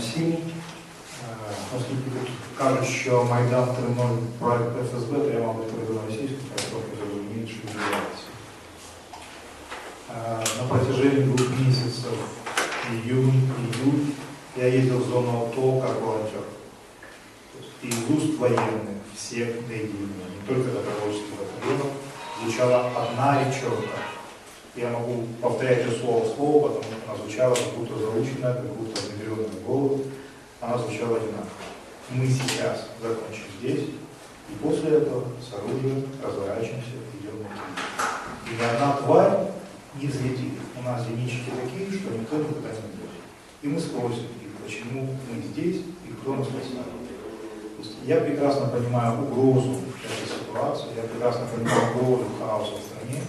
всім. Е, Оскільки тут кажуть, що Майдан 3.0 проект ФСБ, то я, мабуть, прийду на російську, то я трохи зрозумію, що відбувається. Э, На протяжении двух месяцев, июнь, июль, я ездил в зону АТО как волонтер. То есть Из уст военных всех до единого, не только добровольческих батальонов, звучала одна речевка. Я могу повторять ее слово в слово, потому что она звучала как будто заученная, как будто в голову. Она звучала одинаково. Мы сейчас закончим здесь, и после этого с оружием разворачиваемся и идем на Киев. И ни одна тварь не взлетит. У нас зенитчики такие, что никто никуда не идет. И мы спросим их, почему мы здесь и кто нас поставил. Я прекрасно понимаю угрозу этой ситуации, я прекрасно понимаю угрозу хаоса в стране,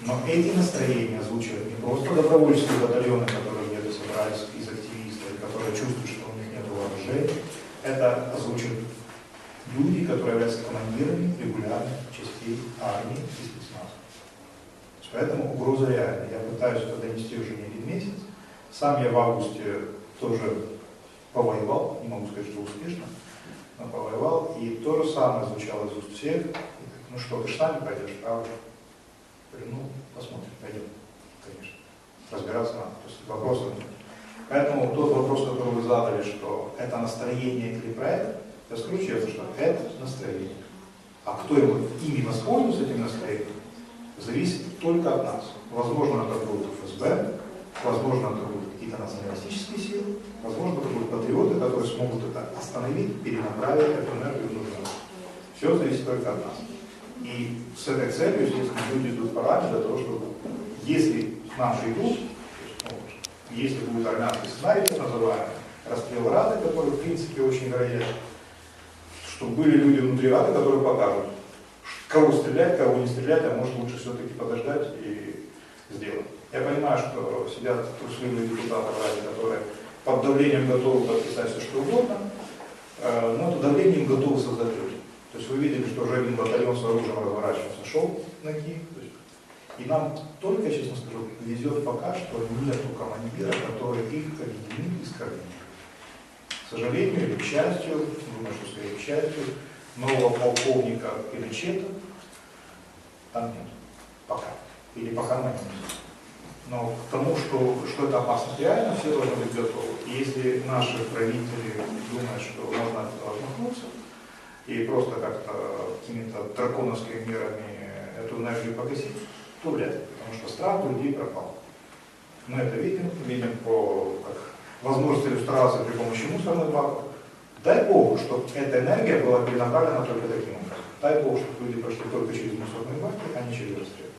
но эти настроения озвучивают не просто добровольческие батальоны, которые где-то собрались из активистов, и которые чувствуют, что у них нет вооружения, это озвучивают люди, которые являются командирами регулярных частей армии и спецназа. Поэтому угроза реальна. Я пытаюсь это донести уже не один месяц. Сам я в августе тоже повоевал, не могу сказать, что успешно, но повоевал. И то же самое звучало из уст всех. Так, ну что, ты же сами пойдешь, правда? Ну, посмотрим, пойдем, конечно. Разбираться надо, то есть вопросов нет. Поэтому тот вопрос, который вы задали, что это настроение или проект, я скажу честно, что это настроение. А кто его ими воспользуется, этим настроением, зависит только от нас. Возможно, это будет ФСБ, возможно, это будут какие-то националистические силы, возможно, это будут патриоты, которые смогут это остановить, перенаправить эту энергию в русло. Все зависит только от нас. И с этой целью, естественно, люди идут по раме для того, чтобы, если наши идут, если будет армянский сценарий, так называемый, расстрел Рады, который, в принципе, очень вероятен, чтобы были люди внутри Рады, которые покажут, кого стрелять, кого не стрелять, а может лучше все-таки подождать и сделать. Я понимаю, что сидят трусливые депутаты в Раде, которые под давлением готовы подписать все что угодно, э, но это давление им готовы создать люди. То есть вы видели, что уже один батальон с оружием разворачивался, шел на Киев. То есть, и нам только, честно скажу, везет пока, что нету командира, который их объединит и скоординирует. К сожалению или к счастью, думаю, что скорее к счастью, нового полковника Пеличета там нет. Пока. Или пока мы нет. Но к тому, что, что это опасность реально, все должны быть готовы. Если наши правители думают, что можно от этого отмахнуться и просто как-то какими-то драконовскими мерами эту энергию погасить, то вряд ли. Потому что страх у людей пропал. Мы это видим, видим по как, возможности иллюстрации при помощи мусорных баков. Дай Богу, чтобы эта энергия была перенаправлена только таким образом. Дай Бог, чтобы люди прошли только через мусорные баки, а не через расстрел.